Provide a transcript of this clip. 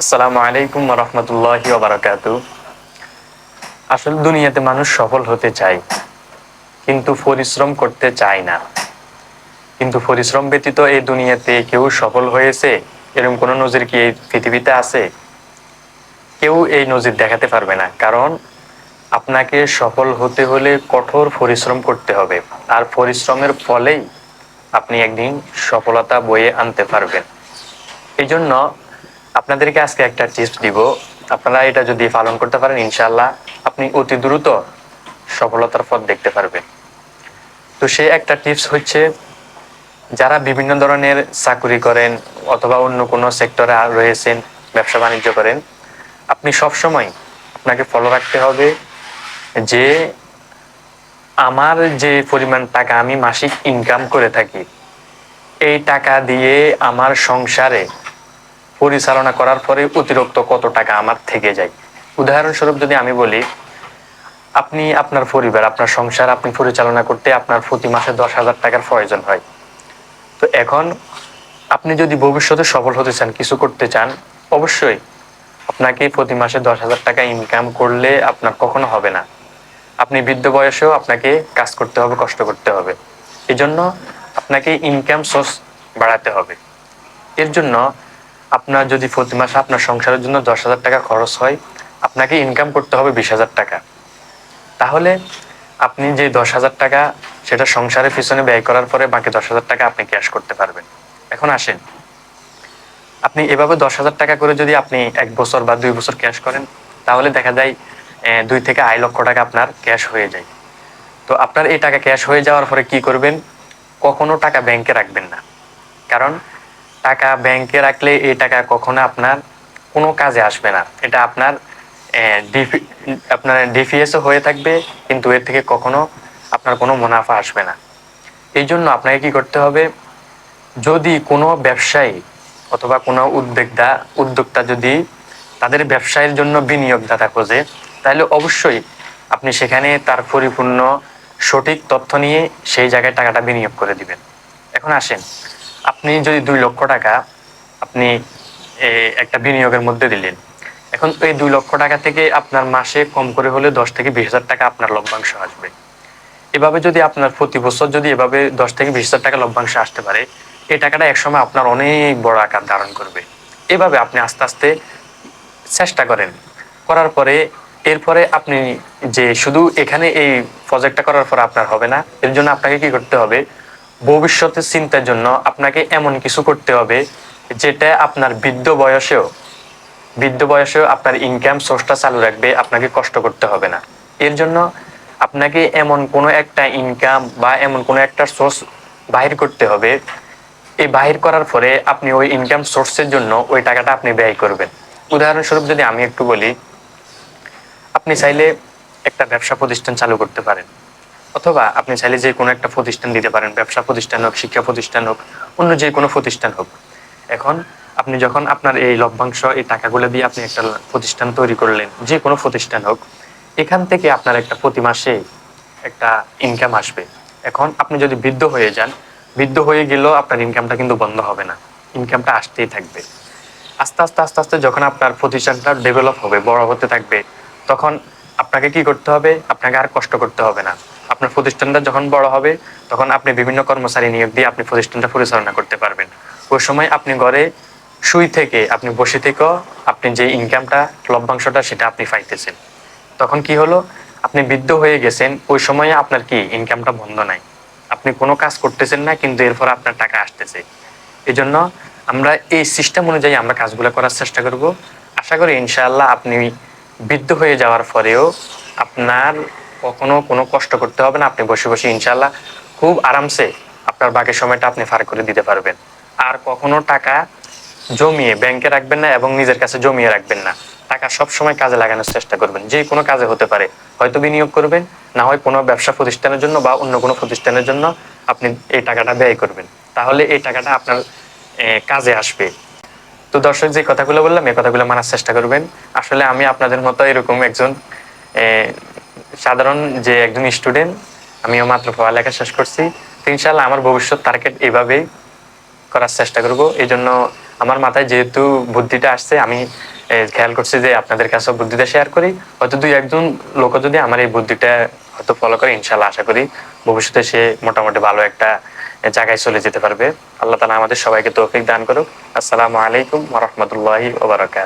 আসসালামু আলাইকুম রহমতুল্লাহি বারাকাতু আসলে দুনিয়াতে মানুষ সফল হতে চায়, কিন্তু পরিশ্রম করতে চায় না। কিন্তু পরিশ্রম ব্যতীত এই দুনিয়াতে কেউ সফল হয়েছে? এরকম কোনো নজির কি এই পৃথিবীতে আছে? কেউ এই নজির দেখাতে পারবে না, কারণ আপনাকে সফল হতে হলে কঠোর পরিশ্রম করতে হবে। আর পরিশ্রমের ফলেই আপনি একদিন সফলতা বয়ে আনতে পারবেন। এই জন্য আপনাদেরকে আজকে একটা টিপস দিব। আপনারা এটা যদি পালন করতে পারেন ইনশাল্লাহ আপনি অতি দ্রুত সফলতার পথ দেখতে পারবেন। তো সে একটা টিপস হচ্ছে, যারা বিভিন্ন ধরনের চাকুরি করেন অথবা অন্য কোনো সেক্টরে রয়েছেন, ব্যবসা বাণিজ্য করেন, আপনি সব সময় আপনাকে ফলো রাখতে হবে যে আমার যে পরিমাণ টাকা আমি মাসিক ইনকাম করে থাকি, এই টাকা দিয়ে আমার সংসারে পরিচালনা করার পরে অতিরিক্ত কত টাকা আমার থেকে যায়? উদাহরণস্বরূপ যদি আমি বলি, আপনি আপনার পরিবার, আপনার সংসার আপনি পরিচালনা করতে আপনার প্রতি মাসে দশ হাজার টাকার প্রয়োজন হয়। তো এখন আপনি যদি ভবিষ্যতে সফল হতে চান, কিছু করতে চান, অবশ্যই আপনাকে প্রতি মাসে দশ হাজার টাকা ইনকাম করলে আপনার কখনো হবে না। আপনি বৃদ্ধ বয়সেও আপনাকে কাজ করতে হবে, কষ্ট করতে হবে। এজন্য আপনাকে ইনকাম সোর্স বাড়াতে হবে। এর জন্য আপনার যদি প্রতি মাসে আপনার সংসারের জন্য দশ হাজার টাকা খরচ হয়, আপনাকে ইনকাম করতে হবে বিশ হাজার টাকা। তাহলে আপনি যে দশ হাজার টাকা সেটা সংসারের পিছনে ব্যয় করার পরে বাকি দশ হাজার টাকা আপনি ক্যাশ করতে পারবেন। এখন আসেন। আপনি এভাবে দশ হাজার টাকা করে যদি আপনি এক বছর বা দুই বছর ক্যাশ করেন, তাহলে দেখা যায় দুই থেকে আড়াই লক্ষ টাকা আপনার ক্যাশ হয়ে যায়। তো আপনার এই টাকা ক্যাশ হয়ে যাওয়ার পরে কি করবেন? কখনো টাকা ব্যাংকে রাখবেন না। কারণ টাকা ব্যাংকে রাখলে এই টাকা কখনো আপনার কোনো কাজে আসবে না। এটা আপনার আপনার ডিপিএসও হয়ে থাকবে, কিন্তু এর থেকে কখনো আপনার কোনো মুনাফা আসবে না। এই জন্য আপনাকে কি করতে হবে, যদি কোনো ব্যবসায়ী অথবা কোনো উদ্যোক্তা উদ্যোক্তা যদি তাদের ব্যবসায়ের জন্য বিনিয়োগদাতা খোঁজে, তাহলে অবশ্যই আপনি সেখানে তার পরিপূর্ণ সঠিক তথ্য নিয়ে সেই জায়গায় টাকাটা বিনিয়োগ করে দিবেন। এখন আসেন আপনি যদি দুই লক্ষ টাকা আপনি একটা বিনিয়োগের মধ্যে দিলেন, এখন এই দুই লক্ষ টাকা থেকে আপনার মাসে কম করে হলে দশ থেকে বিশ হাজার টাকা আপনার লভ্যাংশ আসবে। এভাবে যদি আপনার প্রতি বছর যদি এভাবে দশ থেকে বিশ হাজার টাকা লভ্যাংশ আসতে পারে, এই টাকাটা একসময় আপনার অনেক বড় আকার ধারণ করবে। এভাবে আপনি আস্তে আস্তে চেষ্টা করেন। করার পরে, এরপরে আপনি যে শুধু এখানে এই প্রজেক্টটা করার পর আপনার হবে না, এর জন্য আপনাকে কি করতে হবে? ভবিষ্যতের চিন্তার জন্য আপনাকে এমন কিছু করতে হবে যেটা আপনার বৃদ্ধ বয়সেও বৃদ্ধ বয়সেও আপনার ইনকাম সোর্সটা চালু রাখবে, আপনাকে কষ্ট করতে হবে না। এর জন্য আপনাকে এমন কোনো একটা ইনকাম বা এমন কোনো একটা সোর্স বাহির করতে হবে। এই বাহির করার পরে আপনি ওই ইনকাম সোর্সের জন্য ওই টাকাটা আপনি ব্যয় করবেন। উদাহরণস্বরূপ যদি আমি একটু বলি, আপনি চাইলে একটা ব্যবসা প্রতিষ্ঠান চালু করতে পারেন। অথবা আপনি চাইলে যে কোনো একটা প্রতিষ্ঠান দিতে পারেন, ব্যবসা প্রতিষ্ঠান হোক, শিক্ষা প্রতিষ্ঠান হোক, অন্য যে কোনো প্রতিষ্ঠান হোক। এখন আপনি যখন আপনার এই লভ্যাংশ, এই টাকাগুলো দিয়ে আপনি একটা প্রতিষ্ঠান তৈরি করলেন, যে কোনো প্রতিষ্ঠান হোক, এখান থেকে আপনার একটা প্রতি মাসে একটা ইনকাম আসবে। এখন আপনি যদি বৃদ্ধ হয়ে যান, বৃদ্ধ হয়ে গেলেও আপনার ইনকামটা কিন্তু বন্ধ হবে না। ইনকামটা আসতেই থাকবে। আস্তে আস্তে আস্তে আস্তে যখন আপনার প্রতিষ্ঠানটা ডেভেলপ হবে, বড় হতে থাকবে, তখন আপনাকে কি করতে হবে? আপনাকে আর কষ্ট করতে হবে না। আপনার প্রতিষ্ঠানটা যখন বড় হবে, তখন আপনি বিভিন্ন কর্মচারী নিয়োগ দিয়ে আপনি প্রতিষ্ঠানটা পরিচালনা করতে পারবেন। ওই সময় আপনি ঘরে শুই থেকে আপনি বসে থেকেও আপনি যে ইনকামটা লভ্যাংশটা সেটা আপনি পাইতেছেন। তখন কি হলো? আপনি বৃদ্ধ হয়ে গেছেন, ওই সময়ে আপনার কি ইনকামটা বন্ধ নাই। আপনি কোনো কাজ করতেছেন না, কিন্তু এরপর আপনার টাকা আসতেছে। এই জন্য আমরা এই সিস্টেম অনুযায়ী আমরা কাজগুলো করার চেষ্টা করব। আশা করি ইনশাআল্লাহ আপনি বৃদ্ধ হয়ে যাওয়ার পরেও আপনার কখনো কোনো কষ্ট করতে হবে না। আপনি বসে বসে ইনশাল্লাহ খুব আরামসে আপনার বাকি সময়টা আপনি ফার করে দিতে পারবেন। আর কখনো টাকা জমিয়ে ব্যাংকে রাখবেন না এবং নিজের কাছে জমিয়ে রাখবেন না। টাকা সব সময় কাজে লাগানোর চেষ্টা করবেন। যে কোনো কাজে হতে পারে। হয়তো বিনিয়োগ করবেন, না হয় কোনো ব্যবসা প্রতিষ্ঠানের জন্য বা অন্য কোনো প্রতিষ্ঠানের জন্য আপনি এই টাকাটা ব্যয় করবেন। তাহলে এই টাকাটা আপনার কাজে আসবে। তো দর্শক, যে কথাগুলো বললাম এই কথাগুলো মানার চেষ্টা করবেন। আসলে আমি আপনাদের মতো এরকম একজন সাধারণ যে একজন স্টুডেন্ট, আমিও মাত্র পড়ালেখা শেষ করছি। তো ইনশাল্লাহ আমার ভবিষ্যৎ টার্গেট এইভাবেই করার চেষ্টা করব। এই জন্য আমার মাথায় যেহেতু বুদ্ধিটা আসছে, আমি খেয়াল করছি যে আপনাদের কাছে বুদ্ধিটা শেয়ার করি। হয়তো দুই একজন লোক যদি আমার এই বুদ্ধিটা হয়তো ফলো করে ইনশাল্লাহ আশা করি ভবিষ্যতে সে মোটামুটি ভালো একটা জায়গায় চলে যেতে পারবে। আল্লাহ তালা আমাদের সবাইকে তৌফিক দান করুক। আসসালামু আলাইকুম ওরহমতুল্লাহি ওবরাকাত